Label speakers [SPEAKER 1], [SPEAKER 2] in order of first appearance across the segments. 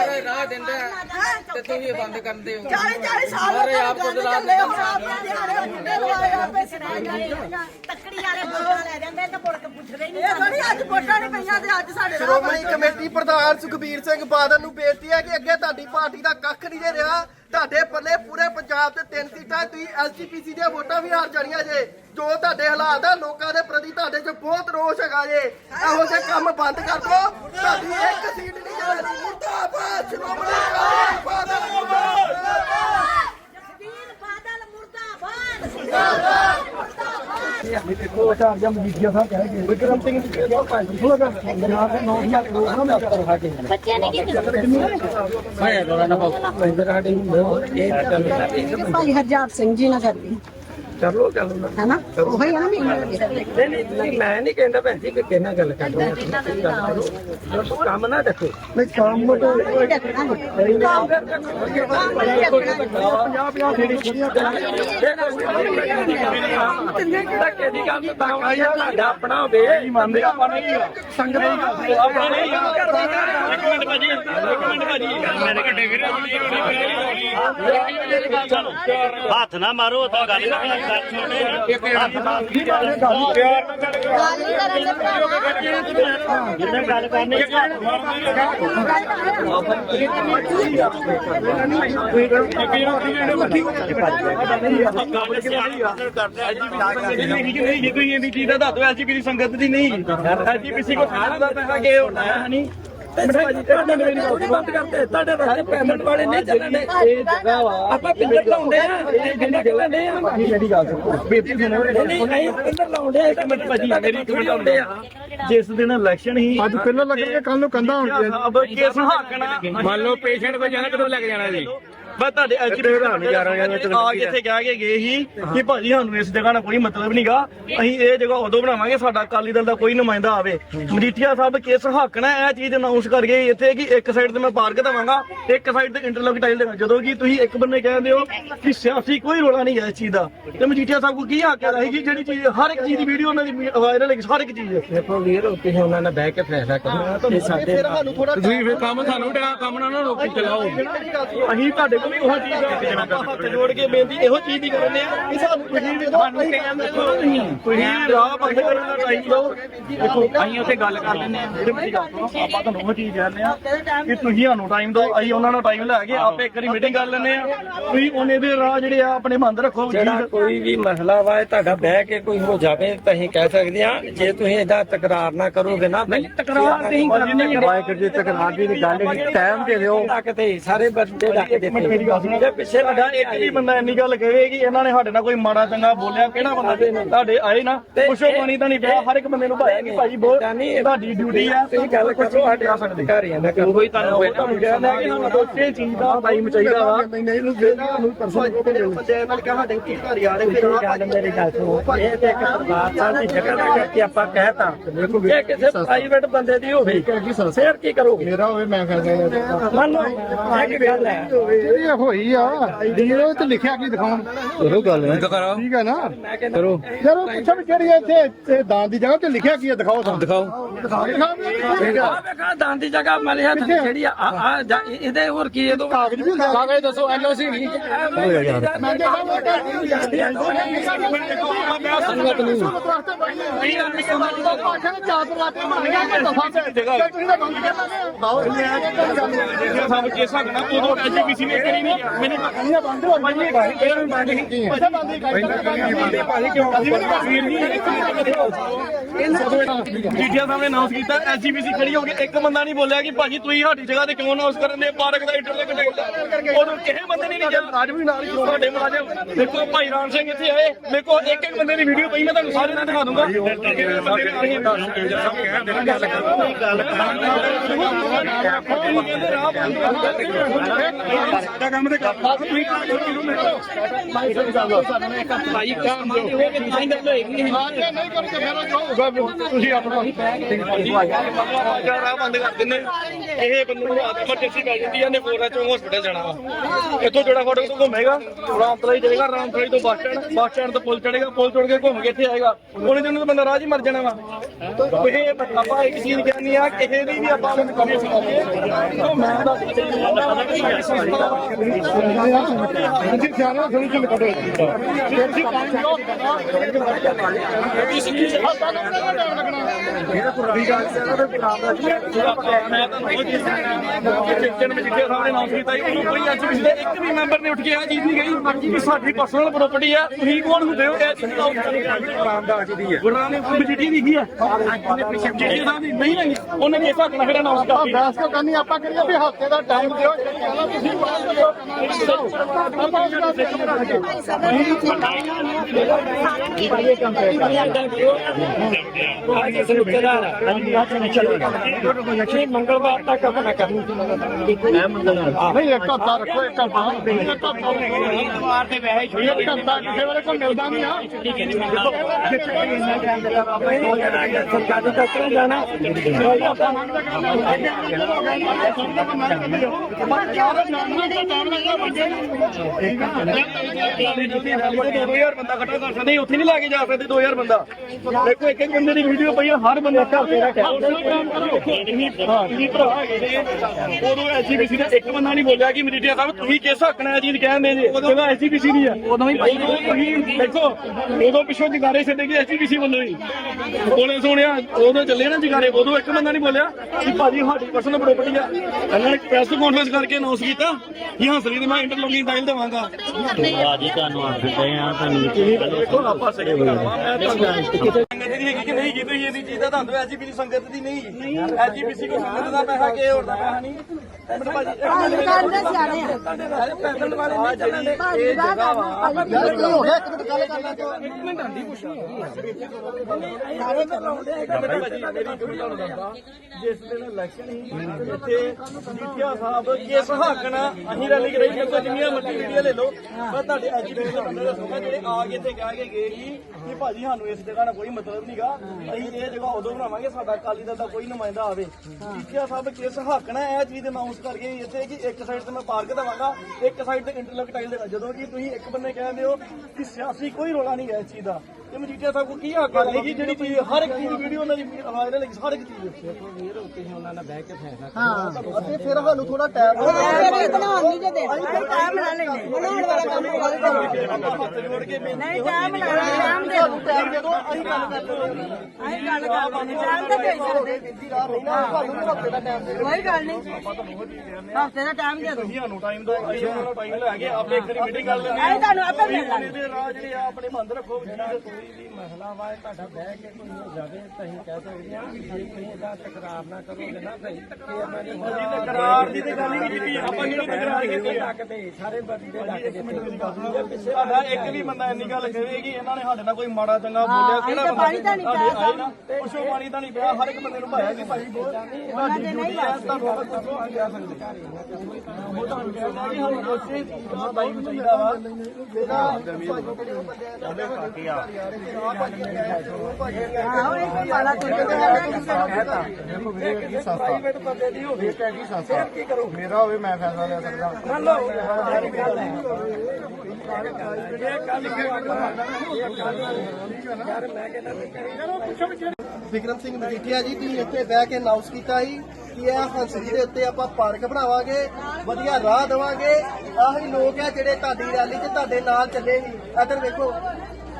[SPEAKER 1] ਸਾਰੇ ਰਾਹ ਦਿੰਦਾ ਤੇ ਤੁਸੀਂ ਬੰਦ ਕਰਦੇ ਹੋ
[SPEAKER 2] 40 40 ਸਾਲ
[SPEAKER 1] ਸਾਰੇ ਆਪ
[SPEAKER 2] ਤੋਂ
[SPEAKER 1] ਦਲਾਲ
[SPEAKER 2] ਦੇ ਹੁਣ ਆਪੇ ਦਿਹਾੜੇ ਹੁੰਦੇ ਹੋਏ ਆਪੇ ਸਿਖਾਈ ਜਾਂਦੇ
[SPEAKER 3] ਤੱਕੜੀ ਵਾਲੇ ਵੋਟਾਂ ਲੈ ਜਾਂਦੇ ਤੇ ਮੁੜ ਕੇ ਪੁੱਛਦੇ ਹੀ ਨਹੀਂ
[SPEAKER 2] ਇਹ ਬੜੀ ਅੱਜ ਵੋਟਾਂ ਨਹੀਂ ਪਈਆਂ ਤੇ ਅੱਜ ਸਾਡੇ ਰਾਹ
[SPEAKER 4] ਸ਼੍ਰੋਮਣੀ ਕਮੇਟੀ ਪ੍ਰਧਾਨ ਸੁਖਬੀਰ ਸਿੰਘ ਬਾਦਲ ਨੂੰ ਬੇਨਤੀ ਹੈ ਕਿ ਅੱਗੇ ਤੁਹਾਡੀ ਪਾਰਟੀ ਦਾ ਕੱਖ ਨਹੀਂ ਜੇ ਰਿਹਾ ਤੁਹਾਡੇ ਪੱਲੇ ਪੂਰੇ ਪੰਜਾਬ ਤੇ ਤਿੰਨ ਸੀਟਾਂ ਤੁਸੀਂ ਐਸਜੀਪੀਸੀ ਦੀਆਂ ਵੋਟਾਂ ਵੀ ਹਾਰ ਜਾਣੀਆਂ ਜੇ। ਜੋ ਤੁਹਾਡੇ ਹਾਲਾਤ ਆ ਲੋਕਾਂ ਦੇ ਪ੍ਰਤੀ ਤੁਹਾਡੇ 'ਚ ਬਹੁਤ ਰੋਸ਼ ਹੈਗਾ ਜੇ। ਇਹੋ ਜਿਹੇ ਕੰਮ ਬੰਦ ਕਰ ਦਿਓ ਤੁਹਾਡੀ ਇੱਕ ਸੀਟ ਨਹੀਂ ਜਾਣੀ ਮੁਰਦਾਬਾਦ ਸ਼੍ਰੋਮਣੀ ਅਕਾਲੀ ਬਾਦਲ ਮੁਰਦਾਬਾਦ
[SPEAKER 3] ਜਸਵੀਰ ਬਾਦਲ ਮੁਰਦਾਬਾਦ
[SPEAKER 5] ਦੇਖੋ ਚਾਰ ਜਾਂ ਮਜੀਠੀਆ ਸਾਹਿਬ ਕਹਿ ਗਏ ਵਿਕਰਮ ਸਿੰਘ ਜੀ ਕਿਹਾ। ਭਾਈ ਥੋੜਾ ਜਿਹਾ ਪੰਜਾਬ ਦੇ 9000 ਲੋਕ ਨਾ ਮੈਂ ਕਰ ਰਹਾ ਕੇ
[SPEAKER 3] ਬੱਚਿਆਂ ਨੇ ਕੀ
[SPEAKER 5] ਨਾ ਸਾਡੇ ਇਹ ਰਿਹਾ
[SPEAKER 6] ਭਾਈ ਹਰਜਾਬ ਸਿੰਘ ਜੀ ਨਾਲ ਕਰਦੀ।
[SPEAKER 5] ਚਲੋ ਚਲੋ
[SPEAKER 6] ਹੈ ਨਾ ਉਹ ਹੀ ਆ ਨਾ ਮੈਨੂੰ
[SPEAKER 5] ਨਹੀਂ ਮੈਂ ਨਹੀਂ ਕਹਿੰਦਾ ਭੈਣ ਜੀ ਕਿ ਕਿਹਨਾਂ ਗੱਲ ਕਰ। ਰਹੇ ਹੋ ਕੰਮ ਨਾ ਰੱਖੋ ਨਹੀਂ ਕੰਮ ਤਾਂ ਧੱਕੇ ਦੀ ਗੱਲ ਤਾਂ ਆਇਆ ਤੁਹਾਡਾ ਆਪਣਾ ਹੋਵੇ। ਮੰਨਦੇ ਆਪਾਂ ਨਹੀਂ ਸੰਗਤ ਆਪਣਾ ਨਹੀਂ ਇੱਕ ਮਿੰਟ ਭਾਜੀ ਇੱਕ ਮਿੰਟ ਭਾਜੀ। ਮੇਰੇ ਘੱਟੇ ਵੀਰੇ
[SPEAKER 7] ਹੱਥ ਨਾ ਮਾਰੋ ਤਾਂ ਗੱਲ ਕਰ ਛੋੜੇ
[SPEAKER 5] ਸੰਗਤ ਦੀ ਨਹੀਂ ਐਜੀਪੀਸੀ ਕੋ ਖਾਣਾ ਦਾ ਪੈਸਾ ਕਿ ਹੋਣਾ ਹੈ। ਨਹੀਂ ਤੁਹਾਡੇ ਬੰਦ ਕਰਦੇ ਤੁਹਾਡੇ ਸਾਰੇ ਪੈਮੈਂਟ ਵਾਲੇ ਨਹੀਂ ਚੱਲਣੇ ਇਹ ਜਗ੍ਹਾ ਵਾ। ਆਪਾਂ ਪਿੰਦਰ ਲਾਉਂਦੇ ਆ ਇਹ ਜਿੰਨੇ ਚੱਲਣੇ ਆ। ਜਿਹੜੀ ਗੱਲ ਬੇਤੀ ਸੁਣੋ ਨਹੀਂ ਨਹੀਂ ਪਿੰਦਰ ਲਾਉਂਦੇ ਆ ਇੱਕ ਮਿੰਟ ਭਾਜੀ ਮੇਰੀ ਇੱਕ ਮਿੰਟ ਲਾਉਂਦੇ ਆ। ਜਿਸ ਦਿਨ ਇਲੈਕਸ਼ਨ ਹੀ
[SPEAKER 8] ਅੱਜ ਪਹਿਲਾਂ ਲੱਗਣਗੇ ਕੱਲ ਨੂੰ ਕੰਧਾਂ ਹੋਣਗੀਆਂ।
[SPEAKER 5] ਅਬ ਕੇਸ ਹਾਕਣਾ ਮੰਨ ਲਓ ਪੇਸ਼ੈਂਟ ਕੋ ਜਾਣਾ ਕਿਦੋਂ ਲੱਗ ਜਾਣਾ ਜੀ। ਬਸ ਤੁਹਾਡੇ ਐਜੀਪੀ ਆ ਕੇ ਇੱਥੇ ਕਹਿ ਕੇ ਗਏ ਸੀ ਕਿ ਭਾਜੀ ਸਾਨੂੰ ਇਸ ਜਗ੍ਹਾ ਨਾਲ ਕੋਈ ਮਤਲਬ ਨਹੀਂਗਾ ਅਸੀਂ ਇਹ ਜਗ੍ਹਾ ਉਦੋਂ ਬਣਾਵਾਂਗੇ ਸਾਡਾ ਅਕਾਲੀ ਦਲ ਦਾ ਕੋਈ ਨੁਮਾਇੰਦਾ ਆਵੇ। ਮਜੀਠੀਆ ਸਾਹਿਬ ਕੇਸ ਹੱਕਣਾ ਇਹ ਚੀਜ਼ ਅਨਾਉਂਸ ਕਰ ਗਏ ਇੱਥੇ ਕਿ ਇੱਕ ਸਾਈਡ ਤੇ ਮੈਂ ਪਾਰਕ ਦੇਵਾਂਗਾ ਇੱਕ ਸਾਈਡ ਤੇ ਇੰਟਰਲੋਕ ਟਾਈਲ ਦੇਵਾਂ ਜਦੋਂ ਕਿ ਤੁਸੀਂ ਇੱਕ ਬੰਨੇ ਕਹਿੰਦੇ ਹੋ ਕਿ ਸਿਆਸੀ ਕੋਈ ਰੋਲਾ ਨਹੀਂ ਹੈ ਇਸ ਚੀਜ਼ ਦਾ। ਤੇ ਮਜੀਠੀਆ ਸਾਹਿਬ ਕੋ ਕੀ ਹੱਕ ਹੈ? ਕਿ ਜਿਹੜੀ ਚੀਜ਼ ਹਰ ਇੱਕ ਚੀਜ਼ ਦੀ ਵੀਡੀਓ ਉਹਨਾਂ ਦੀ ਵਾਇਰਲ ਹੈ ਹਰ ਇੱਕ ਚੀਜ਼। ਦੇਖੋ ਵੀਰ ਉੱਤੇ ਉਹਨਾਂ ਨਾਲ ਬਹਿ ਕੇ ਫੈਸਲਾ ਕਰਨਾ ਇਹ ਸਾਡੇ
[SPEAKER 4] ਫਿਰ ਸਾਨੂੰ ਥੋੜਾ
[SPEAKER 5] ਤੁਸੀਂ ਫਿਰ ਕੰਮ ਸਾਨੂੰ ਡਰਾ ਕੰਮ ਨਾ ਨਾ ਰੋਕੀ ਚਲਾਓ। ਅਸੀਂ ਤੁਹਾਡੇ ਕੋਲ ਵੀ ਉਹ ਚੀਜ਼ ਆਪਾਂ ਹੱਥ ਜੋੜ ਕੇ ਬੇਨਤੀ ਇਹੋ ਚੀਜ਼ ਦੀ ਕਰਨੇ ਆ ਕਿ ਸਾਨੂੰ ਤੁਸੀਂ ਵੀ ਸਾਨੂੰ ਕਹਿੰਦੇ ਤੁਸੀਂ ਤੁਸੀਂ ਰਾਹ ਬੰਦ ਕਰਨ ਦਾ ਟਾਈਮ ਦਿਓ ਦੇਖੋ ਅਸੀਂ ਉੱਥੇ ਗੱਲ ਕਰ ਲੈਂਦੇ ਆ। ਜਿਹੜੇ ਮੇਰੀ ਗੱਲ ਸੁਣੋ ਆਪਾਂ ਤੁਹਾਨੂੰ ਉਹ ਚੀਜ਼ ਕਹਿੰਦੇ ਆ ਕਿ ਤੁਸੀਂ ਸਾਨੂੰ ਟਾਈਮ ਦਿਓ ਅਸੀਂ ਉਹਨਾਂ ਨਾਲ ਟਾਈਮ ਲੈ ਕੇ ਆਪੇ ਇੱਕ ਵਾਰੀ ਮੀਟਿੰਗ ਕਰ ਲੈਂਦੇ ਆ। ਤੁਸੀਂ ਉਹਨੇ ਦੇ ਰਾਹ ਜਿਹੜੇ ਆ ਆਪਣੇ ਬੰਦ ਰੱਖੋ।
[SPEAKER 9] ਜਿਹੜਾ ਕੋਈ ਵੀ ਮਸਲਾ ਵਾ ਇਹ ਤੁਹਾਡਾ ਬਹਿ ਕੇ ਕੋਈ ਹੋ ਜਾਵੇ ਤਾਂ ਅਸੀਂ ਕਹਿ ਸਕਦੇ ਆ ਜੇ ਤੁਸੀਂ ਇਹਦਾ ਤਕਰਾਰ ਨਾ ਕਰੋਗੇ ਨਾ
[SPEAKER 5] ਨਹੀਂ ਤਕਰਾਰ ਤੇ ਹੀ ਕਰਨੀ ਹੈ
[SPEAKER 8] ਵਾਹਿਗੁਰੂ ਜੀ ਤਕਰਾਰ ਦੀ ਗੱਲ ਨਹੀਂ ਟਾਈਮ ਦੇ ਦਿਓ।
[SPEAKER 9] ਕਿਤੇ ਸਾਰੇ ਬੰਦੇ ਡੱਕ
[SPEAKER 5] ਇੱਕ ਮਿੰਟ ਮੇਰੀ ਗੱਲ ਸੁਣੋ।
[SPEAKER 9] ਦਿੱਤੇ ਪਿੱਛੇ
[SPEAKER 5] ਸਾਡਾ ਇੱਕ ਵੀ ਬੰਦਾ ਇੰਨੀ ਗੱਲ ਕਹੇ ਕਿ ਇਹਨਾਂ ਨੇ ਸਾਡੇ ਨਾਲ ਕੋਈ ਮਾੜਾ ਚੰਗਾ ਬੋਲਿਆ ਕਿਹੜਾ ਬੰਦਾ ਤੁਹਾਡੇ ਆਏ ਨਾ ਪੁੱਛੋ ਪਾਣੀ ਤਾਂ ਨਹੀਂ ਪਿਆ ਹਰ ਇੱਕ ਬੰਦੇ ਨੂੰ ਭਾਇਆ ਕਿ ਭਾਜੀ ਬਹੁਤ ਤੁਹਾਡੀ ਡਿਊਟੀ ਆ
[SPEAKER 9] ਤੁਸੀਂ ਗੱਲ ਕਰੋ ਸਾਡੇ ਅਧਿਕਾਰੀਆਂ ਦਾ ਕਰੋ
[SPEAKER 5] ਕੋਈ ਤੁਹਾਨੂੰ ਤੁਹਾਨੂੰ ਕਹਿੰਦਾ ਕਿ ਸਾਨੂੰ ਦੋਸਤੇ ਚੀਜ਼ ਦਾ ਟਾਈਮ ਚਾਹੀਦਾ ਵਾ।
[SPEAKER 8] ਨਹੀਂ ਨਹੀਂ ਇਹਨੂੰ ਦੇ ਦਿਓ ਪਰਸੋਂ
[SPEAKER 4] ਬੰਦੇ ਨਾਲ ਕਿਹਾ ਸਾਡੇ ਅਧਿਕਾਰੀ ਆ ਰਹੇ
[SPEAKER 9] ਇਹ ਗੱਲ ਮੇਰੀ ਗੱਲ ਸੁਣੋ। ਇਹ ਤੇ ਇੱਕ ਸਾਹਿਬ ਦੀ ਜਗ੍ਹਾ ਦਾ ਕਰਕੇ ਆਪਾਂ ਕਹਿਤਾ ਜੇ ਕਿਸੇ ਪ੍ਰਾਈਵੇਟ ਬੰਦੇ ਦੀ ਹੋਵੇ ਫੇਰ ਕੀ ਕਰੋਗੇ?
[SPEAKER 8] ਮੇਰਾ ਹੋਵੇ ਮੈਂ ਫੈਸਲਾ
[SPEAKER 9] ਮੰਨ। ਲਓ ਇੱਕ ਗੱਲ ਹੈ।
[SPEAKER 8] ਇਹ ਹੋਈ ਆ ਵੀਡੀਓ ਤੇ ਲਿਖਿਆ ਕੀ ਦਿਖਾਉਣ ਕਰੋ ਗੱਲ ਕਰੋ ਠੀਕ ਹੈ ਨਾ ਕਰੋ ਯਾਰ ਉਹ ਪੁੱਛੋ ਵੀ ਕਿਹੜੀ ਇੱਥੇ ਤੇ ਦਾਨ ਦੀ ਜਗ੍ਹਾ ਤੇ ਲਿਖਿਆ ਕੀ ਦਿਖਾਓ ਸਾਨੂੰ ਦਿਖਾਓ ਦਿਖਾਓ
[SPEAKER 9] ਆ ਵੇਖਾ ਦਾਨ ਦੀ ਜਗ੍ਹਾ ਮਲਿਆ ਜਿਹੜੀ ਆ ਆ ਜਾ- ਇਹਦੇ ਹੋਰ ਕੀ ਇਹ ਤੋਂ
[SPEAKER 8] ਕਾਗਜ਼ ਵੀ ਹੁੰਦਾ ਕਾਗਜ਼ ਦੱਸੋ ਐਲਓਸੀ ਨਹੀਂ ਮੈਂ
[SPEAKER 5] ਸਭ ਕੇ ਸਕਣਾ ਉਦੋਂ ਐਜੀਪੀਸੀ ਨੇ ਕਰੀ ਨਹੀਂ ਮੈਨੇ
[SPEAKER 8] ਬੰਦ ਹੋ ਭਾਈ ਬੰਦ ਬੰਦ ਹੀ ਕਰ
[SPEAKER 5] ਕਿਉਂ ਅਨਾਉਂਸ ਕੀਤਾ ਐਸਜੀਪੀਸੀ ਖੜੀ ਹੋ ਗਈ ਇੱਕ ਬੰਦਾ ਨਹੀਂ ਬੋਲਿਆ ਕਿ ਭਾਜੀ ਤੁਸੀਂ ਸਾਡੀ ਜਗ੍ਹਾ ਤੇ ਕਿਉਂ ਅਨਾਉਂਸ ਕਰਨ ਦੇ ਪਾਰਕ ਦਾ ਇੰਟਰਲੋਕ ਟਾਈਲ ਉਦੋਂ ਕਿਸੇ ਬੰਦੇ ਨੇ ਨਹੀਂ ਕਿਹਾ ਰਾਜ ਵੀ ਨਾਲ ਹੀ ਸਾਡੇ ਮੁਲਾਜ਼ਮ ਦੇਖੋ ਭਾਈ ਰਾਮ ਸਿੰਘ ਇੱਥੇ ਆਏ ਮੇਰੇ ਕੋਲ ਇੱਕ ਇੱਕ ਬੰਦੇ ਦੀ ਵੀਡੀਓ ਪਈ ਮੈਂ ਤੁਹਾਨੂੰ ਸਾਰੇ ਨਾਲ ਦਿਖਾ ਦੂੰਗਾ ਗੱਲ ਕਰੋ ਕਹਿੰਦੇ ਰਾਹ ਬੰਦ ਸਾਡਾ ਕੰਮ ਤੇ ਕਰ ਤੁਸੀਂ ਭਾਈ ਕੰਮ ਦੇ ਹੋਏ ਕਿ ਨਹੀਂ ਗੱਲ ਹੋਏਗੀ
[SPEAKER 8] ਨਹੀਂ ਕਰਕੇ ਫਿਰ। ਜੋ ਹੋਊਗਾ ਤੁਸੀਂ ਆਪਣਾ।
[SPEAKER 5] ਰਾਹ ਬੰਦ ਕਰ ਦਿੰਨੇ ਇਹ ਬੰਦੇ ਨੂੰ ਐਮਰਜੈਂਸੀ ਪੈ ਜਾਂਦੀ ਹੈ ਨੇ ਫੋਰਾ ਚੋਂ ਹਸਪੀਟਲ ਜਾਣਾ ਵਾ। ਇੱਥੋਂ ਜੋੜਾ ਫੋਟੋ ਤੋਂ ਘੁੰਮੇਗਾ ਰਾਮਤਲਾਈ ਜਾਏਗਾ ਰਾਮਤਲਾਈ ਤੋਂ ਬੱਸ ਸਟੈਂਡ ਬੱਸ ਸਟੈਂਡ ਤੋਂ ਪੁਲ ਚੜੇਗਾ ਪੁਲ ਚੜ ਕੇ ਘੁੰਮ ਕੇ ਇੱਥੇ ਆਏਗਾ। ਉਹਨੇ ਦਿਨ ਨੂੰ ਤਾਂ ਬੰਦਾ ਰਾਹ ਹੀ ਮਰ ਜਾਣਾ ਵਾ। ਇਹ ਆਪਾਂ ਇੱਕ ਚੀਜ਼ ਕਹਿੰਦੀ ਆ ਕਿਸੇ ਦੀ ਵੀ ਆਪਾਂ ਨੂੰ ਕਮੀ ਸੁਣਾਈਏ ਤਾਂ ਮੈਂ ਦਾ
[SPEAKER 8] ਜੀ ਸਿਆਣੇ ਸੋਲੂਸ਼ਨ ਕੱਢੋ ਤੁਸੀਂ ਟਾਈਮ ਦਿਓ
[SPEAKER 5] ਜਿੱਦਣ ਮਜੀਠੀਆ ਸਾਹਿਬ ਨੇ ਅਨਾਉਂਸ ਕੀਤਾ ਸੀ ਉਦੋਂ ਕੋਈ ਐਜੂਕੇਸ਼ਨ ਦੇ ਇੱਕ ਵੀ ਮੈਂਬਰ ਨੇ ਉੱਠ ਕੇ ਆ ਚੀਜ਼ ਨਹੀਂ ਗਈ ਕਿ ਸਾਡੀ ਪਰਸਨਲ ਪ੍ਰਾਪਰਟੀ ਆ ਤੁਸੀਂ ਕੌਣ ਹੁੰਦੇ ਹੋ ਇਹ ਚੀਜ਼ ਗੁਰਨਾਮ ਦੀ ਹੈ ਗੁਰਨਾਮ ਨੇ ਮਜੀਠੀ ਦੀ ਆ ਮਜੀਠੀਆ ਸਾਹਿਬ ਨਹੀਂ ਨਹੀਂ ਉਹਨੇ ਕਿਸ ਹੱਕ ਅਨਾਉਂਸ ਕਰਤੀ
[SPEAKER 8] ਬਹਿਸ ਕਰਨੀ ਆਪਾਂ ਕਰੀਏ ਵੀ ਹਫ਼ਤੇ ਦਾ ਟਾਈਮ ਦਿਓ ਜਿਹੜੀ ਗੱਲ ਤੁਸੀਂ ਬਾਅਦ ਵਿੱਚ ਆਪਾਂ ਉਸ ਗੱਲ
[SPEAKER 9] ਮੰਗਲਵਾਰ
[SPEAKER 8] ਨਹੀਂ ਇੱਕ ਹਫ਼ਤਾ ਰੱਖੋ ਇੱਕ ਹਫ਼ਤਾ ਇੱਕ ਹਫ਼ਤਾ
[SPEAKER 9] ਮੰਗਲਵਾਰ ਤੇ ਵੈਸੇ
[SPEAKER 8] ਇੱਕ ਹਫ਼ਤਾ ਕਿਸੇ ਵੇਲੇ ਕੋਈ ਮਿਲਦਾ ਨਹੀਂ ਆ
[SPEAKER 9] ਸਰਕਾਰੀ ਦਫ਼ਤਰ ਜਾਣਾ
[SPEAKER 5] ਜਿੱਥੇ 2000 ਬੰਦਾ ਇਕੱਠਾ ਕਰ ਸਕਦੇ ਉੱਥੇ ਨਹੀਂ ਲੈ ਕੇ ਜਾ ਸਕਦੇ 2000 ਬੰਦਾ ਦੇਖੋ ਇੱਕ ਇੱਕ ਬੰਦੇ ਦੀ ਵੀਡੀਓ ਪਈ ਹਰ ਬੰਦਾ ਘਰ ਉਦੋਂ ਐਸਜੀਪੀਸੀ ਦਾ ਇੱਕ ਬੰਦਾ ਨਹੀਂ ਬੋਲਿਆ ਕਿ ਮਜੀਠੀਆ ਸਾਹਿਬ ਤੁਸੀਂ ਕਿਸ ਹੱਕ ਨਾਲ ਇਹ ਕਹਿੰਦੇ ਜੇ ਜਦੋਂ ਐਸਜੀਪੀਸੀ ਨਹੀਂ ਆ ਉਦੋਂ ਹੀ ਤੁਸੀਂ ਦੇਖੋ ਉਦੋਂ ਪਿੱਛੋਂ ਜਗਾਰੇ ਛੱਡੇ ਗਏ ਐਸਜੀਪੀਸੀ ਵੱਲੋਂ ਹੀ ਕੋਲੇ ਸੁਣਿਆ ਉਦੋਂ ਚੱਲੇ ਨਾ ਜਗਾਰੇ ਉਦੋਂ ਇੱਕ ਬੰਦਾ ਨਹੀਂ ਬੋਲਿਆ ਕਿ ਭਾਜੀ ਸਾਡੀ ਪਰਸਨਲ ਪ੍ਰਾਪਰਟੀ ਆ ਇਹਨਾਂ ਨੇ ਪ੍ਰੈਸ ਕਾਨਫਰੰਸ ਕਰਕੇ ਅਨਾਉਂਸ ਕੀਤਾ ਕਿ ਹੰਸਲੀ ਦੀ ਮੈਂ ਇੰਟਰਲੋਕਿੰਗ ਟਾਈਲ ਦੇਵਾਂਗਾ
[SPEAKER 7] ਬਾਜੀ ਤੁਹਾਨੂੰ ਆਖਦੇ ਆ ਤੁਹਾਨੂੰ
[SPEAKER 5] ਦੇਖੋ ਆਪਾਂ ਸਹੀ ਕਰਵਾ ਮੈਂ ਤੁਹਾਨੂੰ ਸੰਗਤ ਦੀ ਹੈਗੀ ਕਿ ਨਹੀਂ ਕੀਤੀ ਇਹਦੀ ਚੀਜ਼ ਦਾ ਤੁਹਾਨੂੰ ਐਜੀਪੀਸੀ ਸੰਗਤ ਦੀ ਨਹੀਂ ਐਜੀਪੀਸੀ ਕੋ ਸੰਗਤ ਦਾ ਪੈਸਾ ਕਿ ਹੋਰ ਦਾ ਪੈਸਾ ਨਹੀਂ ਇੱਕ ਜਿਸ ਦਿਨ ਇਲੈਕਸ਼ਨ ਸੀ ਇੱਥੇ ਜੀਠੀਆ ਸਾਹਿਬ ਕਿਸ ਹੱਕ ਅਸੀਂ ਰੈਲੀ ਕਰਾਈ ਕਿ ਜਿੰਨੀਆਂ ਮਰਜ਼ੀ ਵੀਡੀਓ ਲੈ ਲਓ ਮੈਂ ਤੁਹਾਡੇ ਐਜੀਪੀਸੀ ਬੰਦੇ ਦੱਸੂਗਾ ਜਿਹੜੇ ਆ ਕੇ ਇੱਥੇ ਕਹਿ ਕੇ ਗਏ ਸੀ ਕਿ ਭਾਜੀ ਸਾਨੂੰ ਇਸ ਜਗ੍ਹਾ ਨਾਲ ਕੋਈ ਮਤਲਬ ਨਹੀਂਗਾ ਅਸੀਂ ਇਹ ਜਗ੍ਹਾ ਉਦੋਂ ਬਣਾਵਾਂਗੇ, ਸਾਡਾ ਅਕਾਲੀ ਦਲ ਦਾ ਕੋਈ ਨੁਮਾਇੰਦਾ ਆਵੇ। ਜੀਠੀਆ ਸਾਹਿਬ, ਕਿਸ ਹੱਕ ਇਹ ਚੀਜ਼ ਅਨਾਉਂਸ ਕਰਕੇ ਇੱਥੇ ਕਿ ਇੱਕ ਸਾਈਡ ਤੇ ਮੈਂ ਪਾਰਕ ਦੇਵਾਂਗਾ ਇੱਕ ਸਾਈਡ ਤੇ ਇੰਟਰਲੋਕ ਟਾਈਲ ਦੇਵਾਂ ਜਦੋਂ ਕਿ ਤੁਸੀਂ ਇੱਕ ਬੰਦੇ ਕਹਿੰਦੇ ਹੋ ਕਿ ਸਿਆਸੀ ਕੋਈ ਰੋਲਾ ਨਹੀਂ ਹੈ ਇਸ ਚੀਜ਼ ਦਾ। ਤੇ ਮਜੀਠੀਆ ਸਾਹਿਬ ਕੋ ਕੀ ਹੱਕ ਹੈ ਕਿ ਜਿਹੜੀ ਚੀਜ਼ ਹਰ ਇੱਕ ਚੀਜ਼ ਵੀਡੀਓ ਉਹਨਾਂ ਦੀ ਆਵਾਜ਼ ਨਾਲ ਲੱਗੀ ਹਰ ਇੱਕ ਚੀਜ਼
[SPEAKER 4] ਅਤੇ ਫਿਰ ਸਾਨੂੰ ਥੋੜਾ ਟਾਈਮ
[SPEAKER 2] ਬਣਾਉਣ ਨਹੀਂ ਦੇਣਾ। ਅਸੀਂ ਟਾਈਮ ਲਾ ਲੈਣੇ ਬਣਾਉਣ ਵਾਲਾ ਕੰਮ ਕਰੋ
[SPEAKER 5] ਜੋੜ ਕੇ
[SPEAKER 2] ਨਹੀਂ ਟਾਈਮ ਲੈਣਾ ਟਾਈਮ ਦੇ।
[SPEAKER 4] ਟਾਈਮ ਦੇ ਦਿਓ ਅਸੀਂ ਗੱਲ ਕਰਦੇ ਹਾਂ
[SPEAKER 2] ਅਸੀਂ ਗੱਲ ਕਰਦੇ ਟਾਈਮ ਤਾਂ ਦੇ ਸਕਦੇ।
[SPEAKER 4] ਤੁਹਾਨੂੰ ਵੀ ਹਫ਼ਤੇ ਦਾ ਟਾਈਮ ਦੇ
[SPEAKER 2] ਕੋਈ ਗੱਲ ਨਹੀਂ। ਹਫ਼ਤੇ ਦਾ ਟਾਈਮ ਦੇ ਦਿਓ
[SPEAKER 5] ਤੁਸੀਂ ਸਾਨੂੰ ਟਾਈਮ ਦਿਓ ਅਸੀਂ ਉਹਨਾਂ ਨੂੰ ਟਾਈਮ ਲੈ ਕੇ ਆਪੇ ਇੱਕ ਵਾਰੀ ਮੀਟਿੰਗ ਕਰ ਲੈਂਦੇ
[SPEAKER 2] ਅਸੀਂ ਤੁਹਾਨੂੰ ਆਪੇ ਮਿਲ ਲਾਂਗੇ।
[SPEAKER 5] ਦੇ ਰਾਹ ਜਿਹੜੇ ਆ ਆਪਣੇ ਬੰਦ ਰੱਖੋ ਜਿਹੜਾ
[SPEAKER 9] ਕੋਈ ਵੀ ਮਸਲਾ ਵਾ ਤੁਹਾਡਾ ਬਹਿ ਕੇ ਕੋਈ ਹੋ ਜਾਵੇ ਤਾਂ ਅਸੀਂ ਕਹਿ ਸਕਦੇ ਹਾਂ ਕਿ ਤੁਸੀਂ ਇਹਦਾ ਤਕਰਾਰ ਨਾ ਕਰੋਗੇ ਨਾ ਸਹੀ ਇਹਨਾਂ ਦੇ
[SPEAKER 5] ਤਕਰਾਰ ਦੀ ਤੇ ਗੱਲ ਹੀ ਨਹੀਂ ਕੀਤੀ। ਆਪਾਂ ਜਿਹੜੀ ਤਕਰਾਰ ਕੀਤੀ
[SPEAKER 9] ਲੱਗਦੇ ਸਾਰੇ ਬੰਦੇ ਲੱਗ ਦੇ
[SPEAKER 5] ਸਾਡਾ ਇੱਕ ਵੀ ਬੰਦਾ ਇੰਨੀ ਗੱਲ ਕਹੇ ਕਿ ਇਹਨਾਂ ਨੇ ਸਾਡੇ ਨਾਲ ਕੋਈ ਮਾੜਾ ਚੰਗਾ ਬੋਲਿਆ ਕਿਹੜਾ ਬੰਦਾ
[SPEAKER 2] ਪਾਣੀ ਤਾਂ ਨਹੀਂ ਪਿਆ
[SPEAKER 5] ਆਏ ਨਾ। ਪੁੱਛੋ ਪਾਣੀ ਤਾਂ ਨਹੀਂ ਪਿਆ ਹਰ ਇੱਕ ਬੰਦੇ ਨੂੰ ਭਾਇਆ ਕਿ ਭਾਈ ਬੋਲ ਤੁਹਾਡੀ ਡਿਊਟੀ ਹੈ ਤੁਹਾਨੂੰ ਆਪਾਂ ਕੁਝ ਨਹੀਂ ਕਹਿ ਸਕਦੇ ਉਹ ਤੁਹਾਨੂੰ ਕਹਿੰਦਾ ਕਿ ਸਾਨੂੰ ਕੋਸ਼ਿਸ਼ ਦਾ ਬਾਈ ਨੂੰ ਚਾਹੀਦਾ ਵਾ
[SPEAKER 2] ਆਹੋ ਇਹ ਕੋਈ ਮਾੜਾ ਕੋਈ
[SPEAKER 8] ਪ੍ਰਾਈਵੇਟ ਬੰਦੇ ਦੀ ਹੋਵੇ ਟੈਗੀ ਸੰਸਥਾ ਕੀ ਕਰੋ ਮੇਰਾ ਹੋਵੇ ਮੈਂ ਫੈਸਲਾ ਲੈ ਸਕਦਾ ਮੰਨ ਲਓ
[SPEAKER 4] ਵਿਕਰਮ ਸਿੰਘ ਮਜੀਠੀਆ ਜੀ, ਤੁਸੀਂ ਇੱਥੇ ਬਹਿ ਕੇ ਅਨਾਉਂਸ ਕੀਤਾ ਸੀ ਕਿ ਇਹ ਹੰਸਲੀ ਦੇ ਉੱਤੇ ਆਪਾਂ ਪਾਰਕ ਬਣਾਵਾਂਗੇ ਵਧੀਆ ਰਾਹ ਦੇਵਾਂਗੇ। ਆਹੀ ਲੋਕ ਆ ਜਿਹੜੇ ਤੁਹਾਡੀ ਰੈਲੀ 'ਚ ਤੁਹਾਡੇ ਨਾਲ ਚੱਲੇ ਸੀ। ਇੱਧਰ ਵੇਖੋ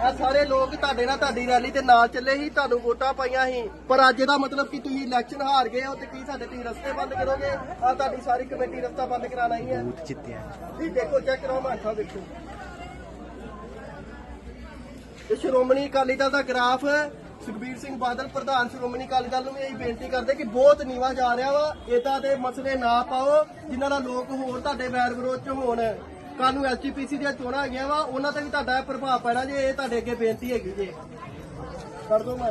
[SPEAKER 4] ਇਹ ਸਾਰੇ ਲੋਕ ਤੁਹਾਡੇ ਨਾਲ ਤੁਹਾਡੀ ਰੈਲੀ ਤੇ ਨਾਲ ਚੱਲੇ ਸੀ ਤੁਹਾਨੂੰ ਵੋਟਾਂ ਪਾਈਆਂ ਸੀ। ਪਰ ਅੱਜ ਦਾ ਮਤਲਬ ਕਿ ਤੁਸੀਂ ਇਲੈਕਸ਼ਨ ਹਾਰ ਗਏ ਹੋ ਤੇ ਕੀ ਸਾਡੇ ਤੁਸੀਂ ਰਸਤੇ ਬੰਦ ਕਰੋਗੇ? ਆ ਤੁਹਾਡੀ ਸਾਰੀ ਕਮੇਟੀ ਰਸਤਾ ਬੰਦ ਕਰਾਣਾ ਹੀ। ਹੈ ਜਿੱਤਿਆ। ਜੀ ਦੇਖੋ ਚੈੱਕ ਕਰੋ ਮਾਠਾ ਦੇਖੋ ਸ਼੍ਰੋਮਣੀ ਅਕਾਲੀ ਦਲ ਦਾ ਗ੍ਰਾਫ ਸੁਖਬੀਰ ਸਿੰਘ ਬਾਦਲ, ਪ੍ਰਧਾਨ ਸ਼੍ਰੋਮਣੀ ਅਕਾਲੀ ਦਲ ਨੂੰ ਵੀ ਇਹੀ ਬੇਨਤੀ ਕਰਦੇ ਕਿ ਬਹੁਤ ਨੀਵਾ ਜਾ ਰਿਹਾ ਵਾ ਇਦਾਂ ਦੇ ਮਸਲੇ ਨਾ ਪਾਓ, ਜਿਨ੍ਹਾਂ ਦਾ ਲੋਕ ਹੋਰ ਤੁਹਾਡੇ ਵੈਰ ਵਿਰੋਧ ਚ ਹੋਣ। ਕੱਲ ਨੂੰ ਐਸਜੀਪੀਸੀ ਦੀਆਂ ਚੋਣਾਂ ਹੈਗੀਆਂ ਵਾ, ਉਹਨਾਂ ਤੇ ਵੀ ਤੁਹਾਡਾ ਇਹ ਪ੍ਰਭਾਵ ਪੈਣਾ ਜੇ, ਇਹ ਤੁਹਾਡੇ ਅੱਗੇ ਬੇਨਤੀ ਹੈਗੀ ਜੇ। ਕਰ ਦੋ ਮੈਂ।